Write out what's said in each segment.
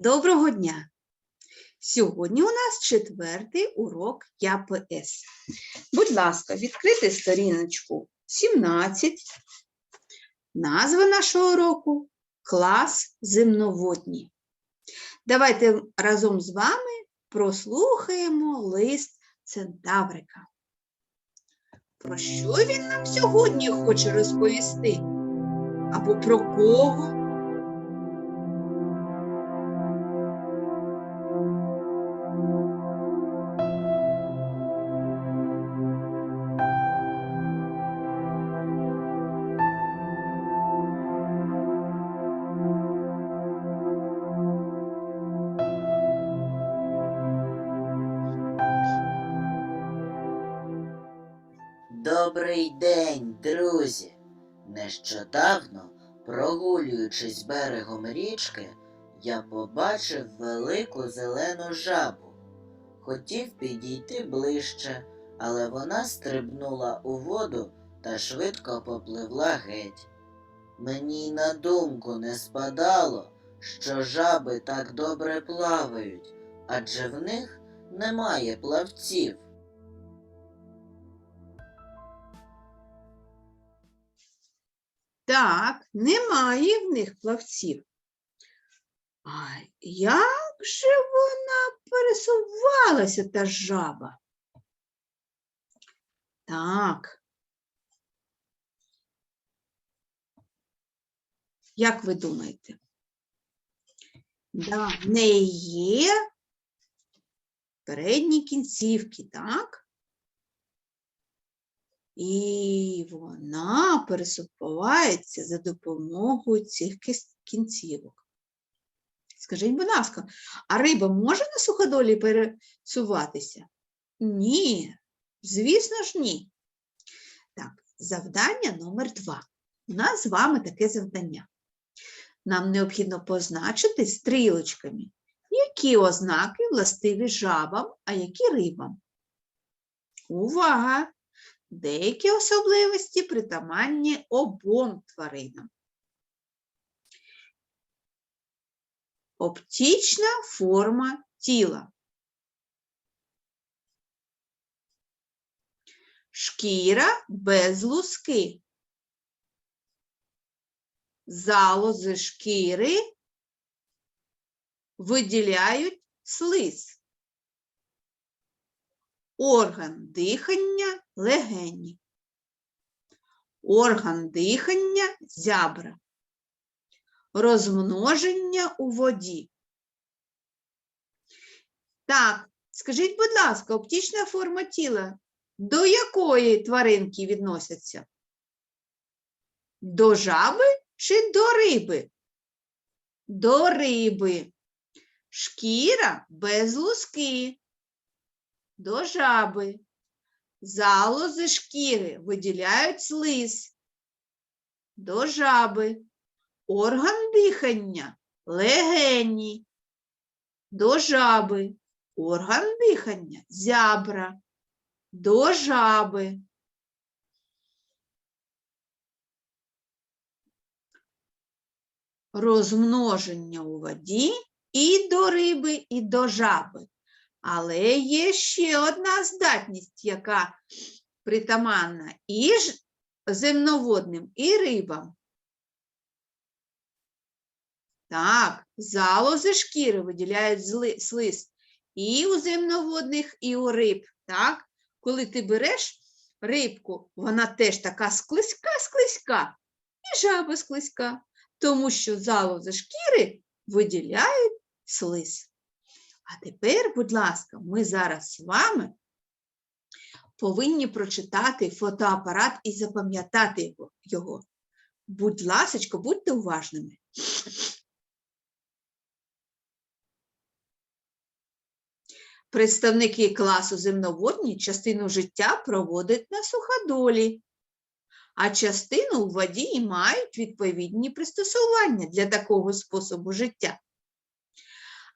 Доброго дня! Сьогодні у нас четвертий урок ЯПС. Будь ласка, відкрити сторіночку 17. Назва нашого уроку клас земноводні. Давайте разом з вами прослухаємо лист Центаврика. Про що він нам сьогодні хоче розповісти? Або про кого? Добрий день, друзі! Нещодавно, прогулюючись берегом річки, я побачив велику зелену жабу. Хотів підійти ближче, але вона стрибнула у воду та швидко попливла геть. Мені й на думку не спадало, що жаби так добре плавають, адже в них немає плавців. Так, немає в них плавців. А як же вона пересувалася, та жаба? Так. Як ви думаєте? Да, в неї є передні кінцівки, так? І вона пересувається за допомогою цих кінцівок. Скажіть, будь ласка, а риба може на суходолі пересуватися? Ні, звісно ж, ні. Так, завдання номер два. У нас з вами таке завдання. Нам необхідно позначити стрілочками, які ознаки властиві жабам, а які рибам. Увага! Деякі особливості притаманні обом тваринам. Оптічна форма тіла. Шкіра без луски. Залози шкіри виділяють слиз. Орган дихання легені. Орган дихання зябра. Розмноження у воді. Так, скажіть, будь ласка, оптична форма тіла до якої тваринки відносяться? До жаби чи до риби? До риби. Шкіра без луски. До жаби. Залози шкіри виділяють слиз. До жаби. Орган дихання легені. До жаби. Орган дихання зябра. До жаби. Розмноження у воді і до риби, і до жаби. Але є ще одна здатність, яка притаманна і земноводним, і рибам. Так, залози шкіри виділяють слиз і у земноводних, і у риб. Так? Коли ти береш рибку, вона теж така склизька-склизька, і жаба склизька, тому що залози шкіри виділяють слиз. А тепер, будь ласка, ми зараз з вами повинні прочитати фотоапарат і запам'ятати його-. Будь ласочка, будьте уважними. Представники класу земноводні частину життя проводять на суходолі, а частину у воді і мають відповідні пристосування для такого способу життя.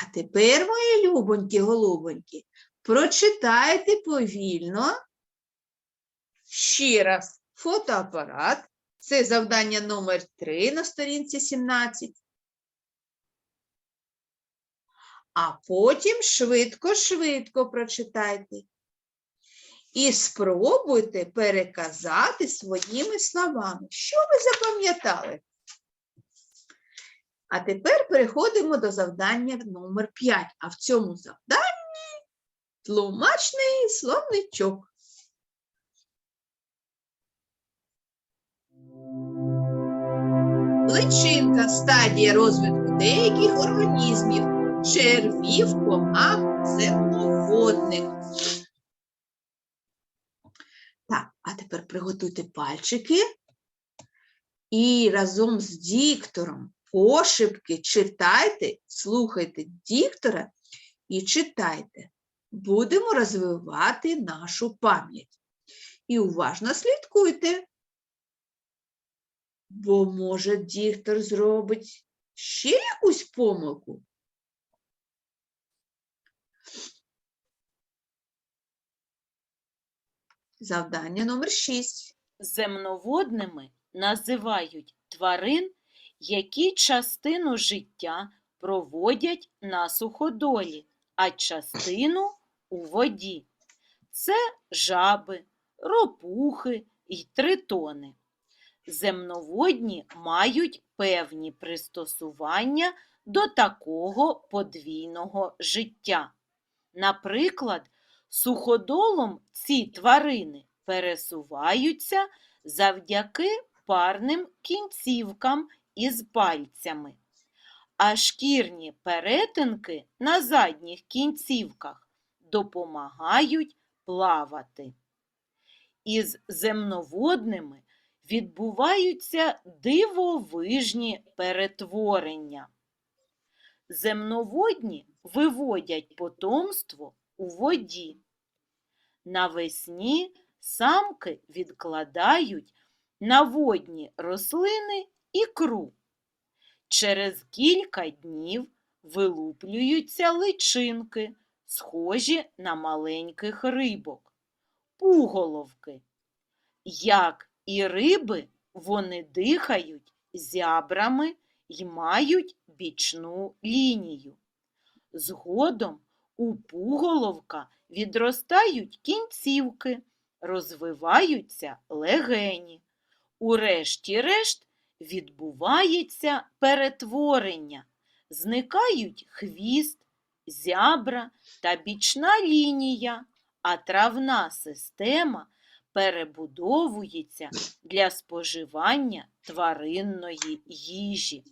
А тепер, мої любонькі голубоньки, прочитайте повільно ще раз фотоапарат. Це завдання номер 3 на сторінці 17. а потім швидко-швидко прочитайте. І спробуйте переказати своїми словами, що ви запам'ятали. А тепер переходимо до завдання номер 5. А в цьому завданні тлумачний словничок. Личинка стадія розвитку деяких організмів, червів, комах, земноводних. Так, а тепер приготуйте пальчики і разом з діктором пошепки читайте, слухайте диктора і читайте. Будемо розвивати нашу пам'ять. І уважно слідкуйте, бо може диктор зробить ще якусь помилку. Завдання номер 6. Земноводними називають тварин, які частину життя проводять на суходолі, а частину у воді. Це жаби, ропухи й тритони. Земноводні мають певні пристосування до такого подвійного життя. Наприклад, суходолом ці тварини пересуваються завдяки парним кінцівкам із пальцями, а шкірні перетинки на задніх кінцівках допомагають плавати. Із земноводними відбуваються дивовижні перетворення. Земноводні виводять потомство у воді. Навесні самки відкладають на водні рослини ікру. Через кілька днів вилуплюються личинки, схожі на маленьких рибок, пуголовки. Як і риби, вони дихають зябрами й мають бічну лінію. Згодом у пуголовка відростають кінцівки, розвиваються легені. Урешті-решт відбувається перетворення, зникають хвіст, зябра та бічна лінія, а травна система перебудовується для споживання тваринної їжі.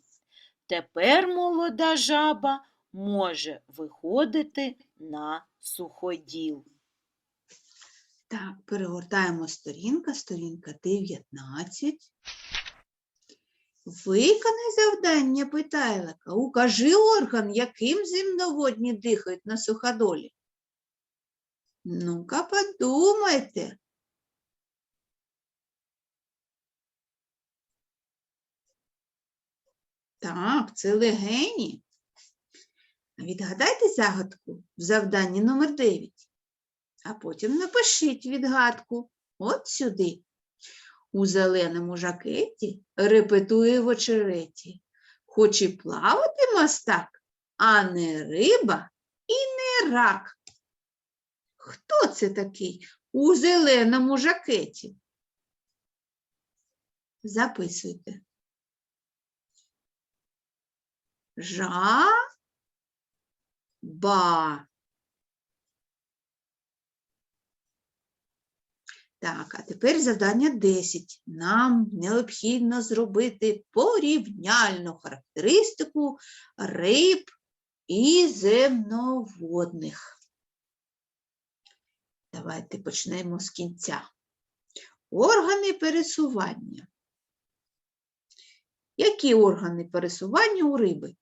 Тепер молода жаба може виходити на суходіл. Так, перегортаємо сторінка, сторінка 19. Виконай завдання питайлика. Укажи орган, яким земноводні дихають на суходолі. Ну-ка, подумайте. Так, це легені. Відгадайте загадку в завданні номер 9 а потім напишіть відгадку от сюди. У зеленому жакеті репетує в очереті. Хоч і плавати мастак, а не риба і не рак. Хто це такий у зеленому жакеті? Записуйте. Жаба. Так, а тепер завдання 10. Нам необхідно зробити порівняльну характеристику риб і земноводних. Давайте почнемо з кінця. Органи пересування. Які органи пересування у риби?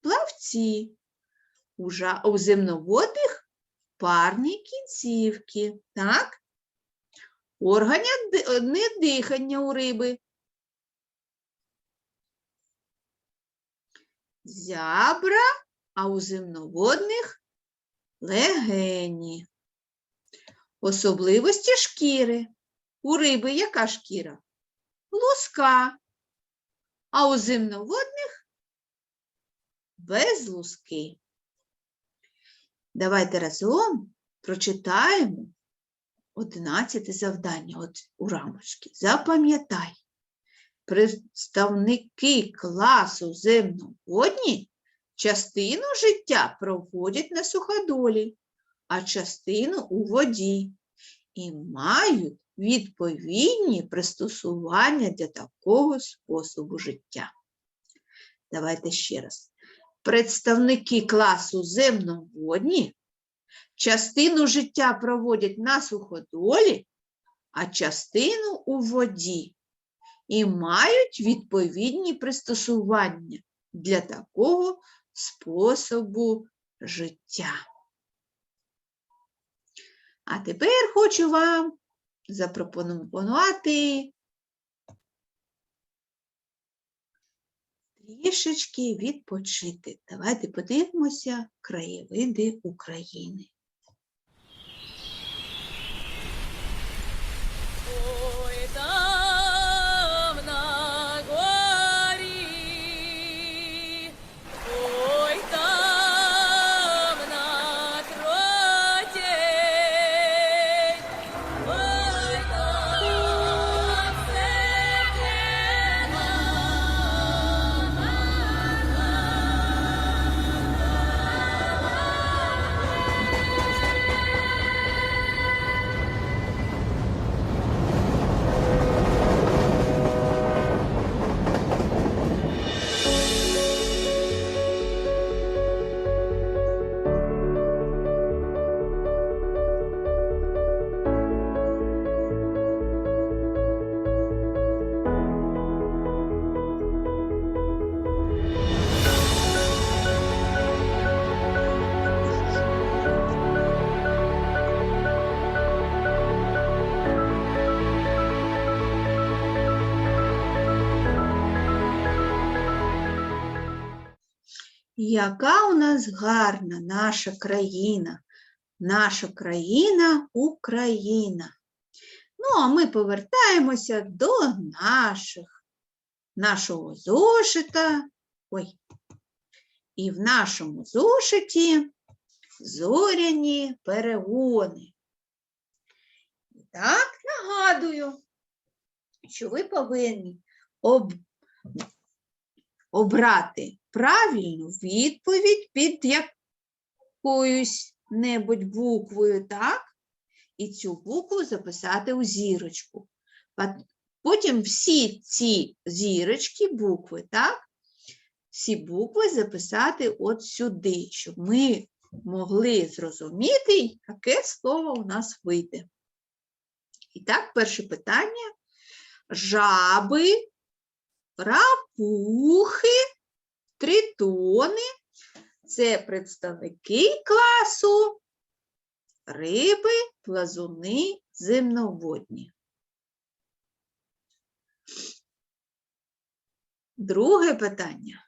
Плавці. У, земноводних парні кінцівки, так? Органи дихання у риби. Зябра, а у земноводних легені. Особливості шкіри. У риби яка шкіра? Луска. А у земноводних без луски. Давайте разом прочитаємо одинадцяте завдання от у рамочці. Запам'ятай, представники класу земноводні частину життя проводять на суходолі, а частину у воді і мають відповідні пристосування для такого способу життя. Давайте ще раз. Представники класу земноводні частину життя проводять на суходолі, а частину у воді і мають відповідні пристосування для такого способу життя. А тепер хочу вам запропонувати трішечки відпочити. Давайте подивимося краєвиди України. Яка у нас гарна наша країна, наша країна Україна. Ну, а ми повертаємося до наших, нашого зошита. Ой. І в нашому зошиті зоряні перегони. І Так, нагадую, що ви повинні об... обрати правильну відповідь під якоюсь небудь буквою, так? І цю букву записати у зірочку. Потім всі ці зірочки, букви, так? Всі букви записати от сюди, щоб ми могли зрозуміти, яке слово у нас вийде. І так, перше питання. Жаби, рапухи, тритони це представники класу риби, плазуни, земноводні. Друге питання.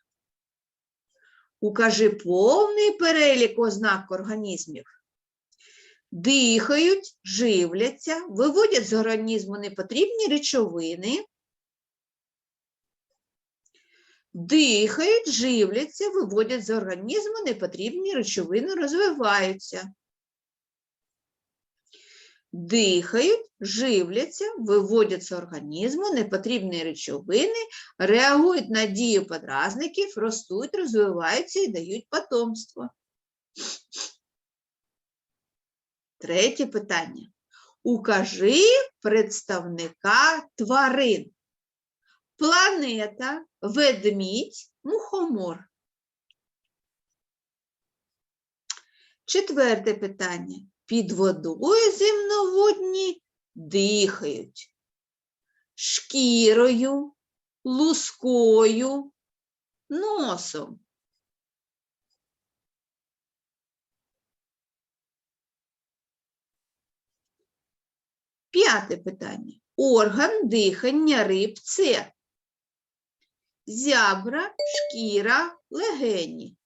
Укажи повний перелік ознак організмів. Дихають, живляться, виводять з організму непотрібні речовини, дихають, живляться, виводять з організму непотрібні речовини, розвиваються. Дихають, живляться, виводять з організму непотрібні речовини, реагують на дію подразників, ростуть, розвиваються і дають потомство. Третє питання. Укажи представника тварин. Планета, ведмідь, мухомор. Четверте питання. Під водою земноводні дихають шкірою, лускою, носом. П'яте питання. Орган дихання риб це зябра, шкіра, легені.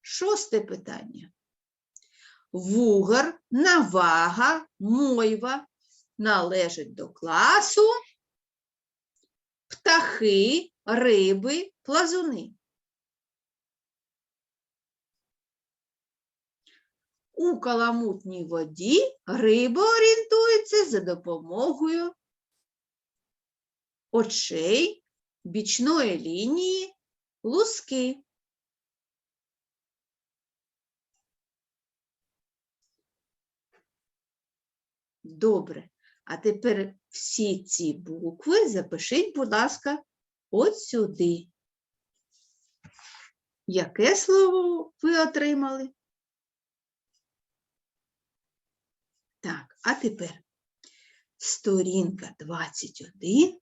Шосте питання. Вугар, навага, мойва належать до класу птахи, риби, плазуни. У каламутній воді риба орієнтується за допомогою очей, бічної лінії, луски. Добре. А тепер всі ці букви запишіть, будь ласка, от сюди. Яке слово ви отримали? Так, а тепер сторінка 21.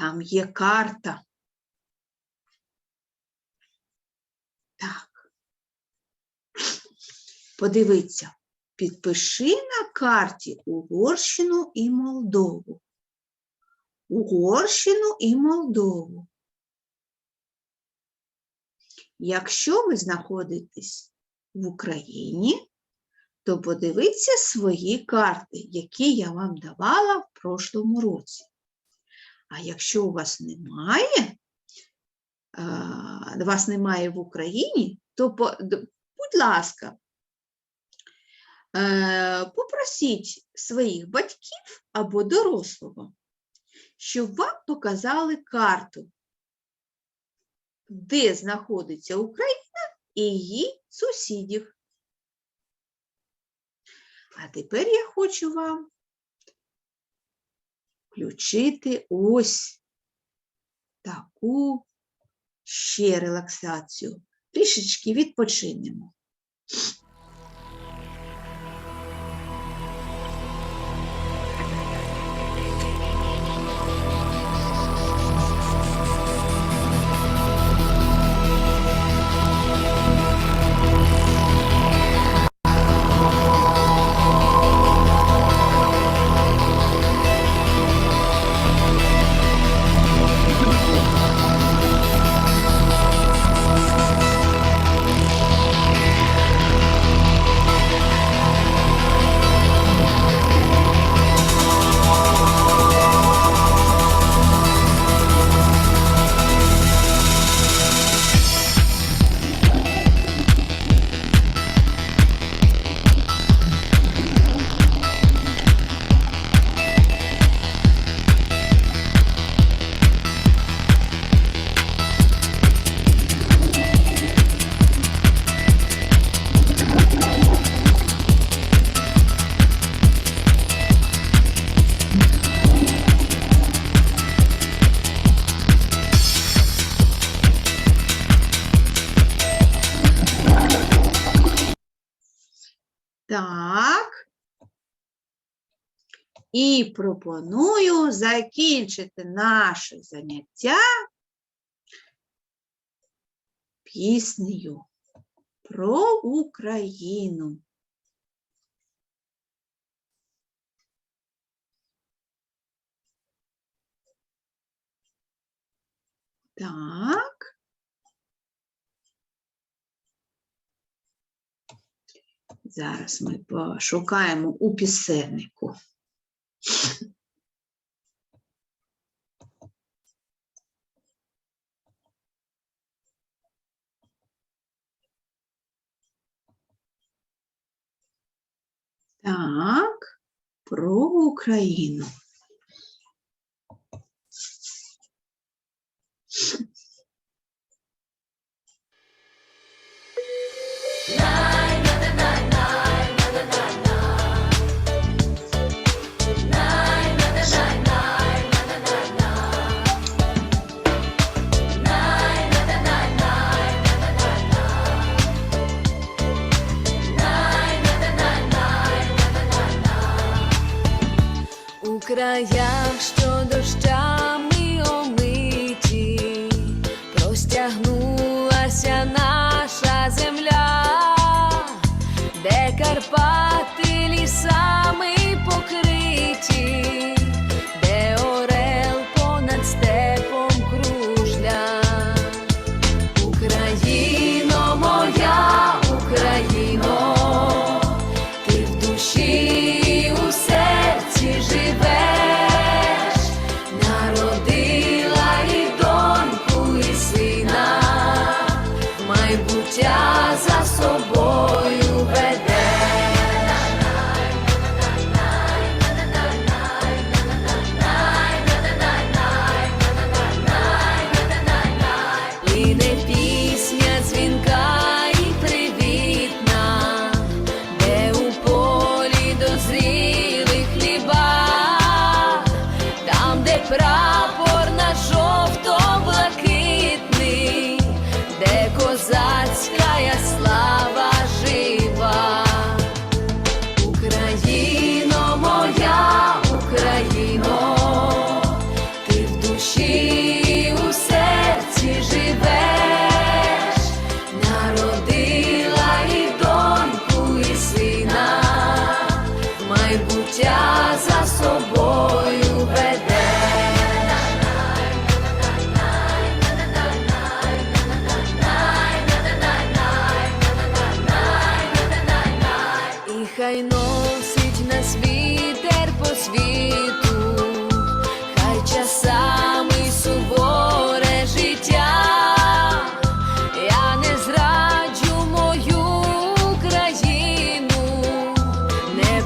Там є карта. Так. Подивіться, підпиши на карті Угорщину і Молдову. Угорщину і Молдову. Якщо ви знаходитесь в Україні, то подивіться свої карти, які я вам давала в прошлому році. А якщо у вас немає, вас немає в Україні, то, будь ласка, е, попросіть своїх батьків або дорослого, щоб вам показали карту, де знаходиться Україна і її сусідів. А тепер я хочу вам включити ось таку ще релаксацію. Трішечки відпочинемо. І пропоную закінчити наше заняття піснею про Україну. Так. Зараз ми пошукаємо у пісеннику. Так, про Україну. У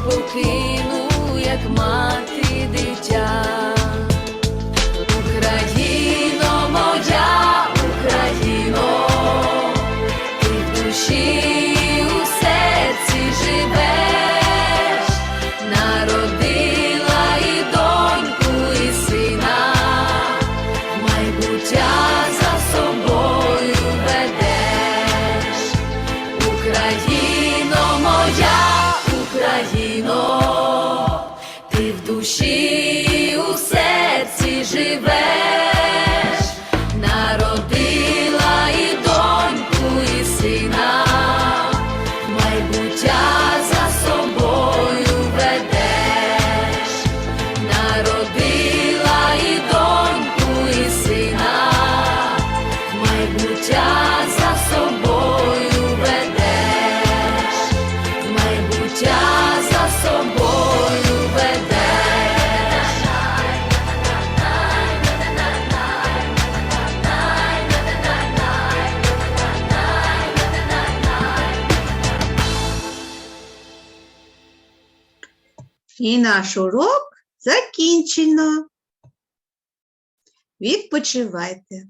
покину, як мати дитя. Наш урок закінчено. Відпочивайте.